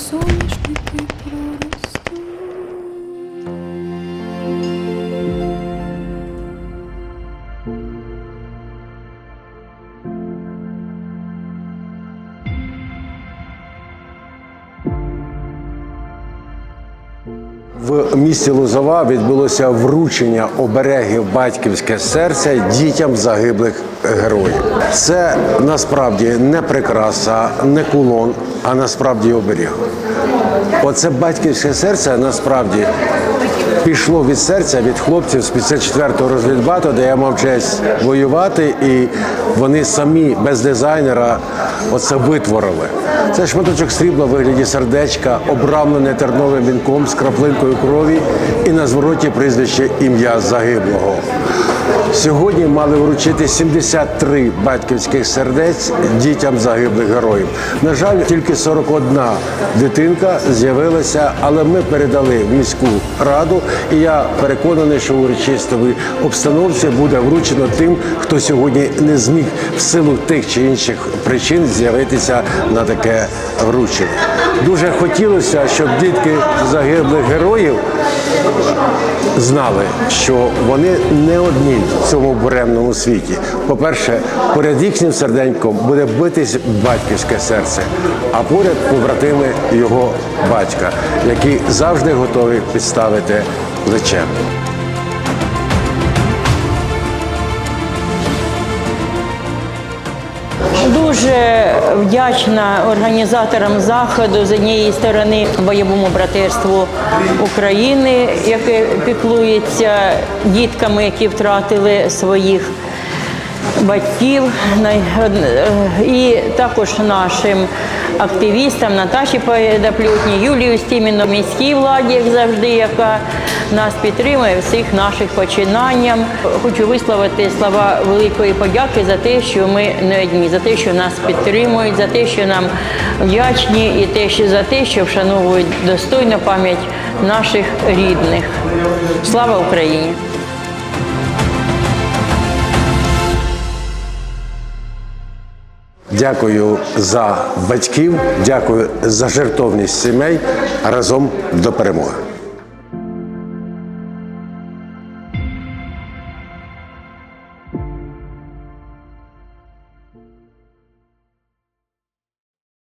sonhos thank you В місті Лозова відбулося вручення оберегів батьківське серце дітям загиблих героїв. Це насправді не прикраса, не кулон, а насправді оберіг. Оце батьківське серце насправді пішло від серця від хлопців з 54-го розвідбату, де я мав честь воювати, і вони самі без дизайнера оце витворили. Це шматочок срібла в вигляді сердечка, обрамлене терновим вінком з краплинкою крові і на звороті прізвище ім'я загиблого. Сьогодні мали вручити 73 батьківських сердець дітям загиблих героїв. На жаль, тільки 41 дитинка з'явилася, але ми передали в міську раду, і я переконаний, що у урочистовій обстановці буде вручено тим, хто сьогодні не зміг в силу тих чи інших причин з'явитися на таке вручення. Дуже хотілося, щоб дітки загиблих героїв знали, що вони не одні в цьому буремному світі. По-перше, поряд їхнім серденьком буде битись батьківське серце, а поряд побратими його батька, які завжди готові підставити плече. Дуже вдячна організаторам заходу з однієї сторони бойовому братерству України, яке піклується дітками, які втратили своїх батьків, і також нашим активістам Наташі Поедаплютні, Юлію Стіміно, міській владі, як завжди, яка нас підтримує всіх наших починаннях. Хочу висловити слова великої подяки за те, що ми не одні, за те, що нас підтримують, за те, що нам вдячні, і те, що за те, що вшановують достойну пам'ять наших рідних. Слава Україні! Дякую за батьків, дякую за жертовність сімей. Разом до перемоги.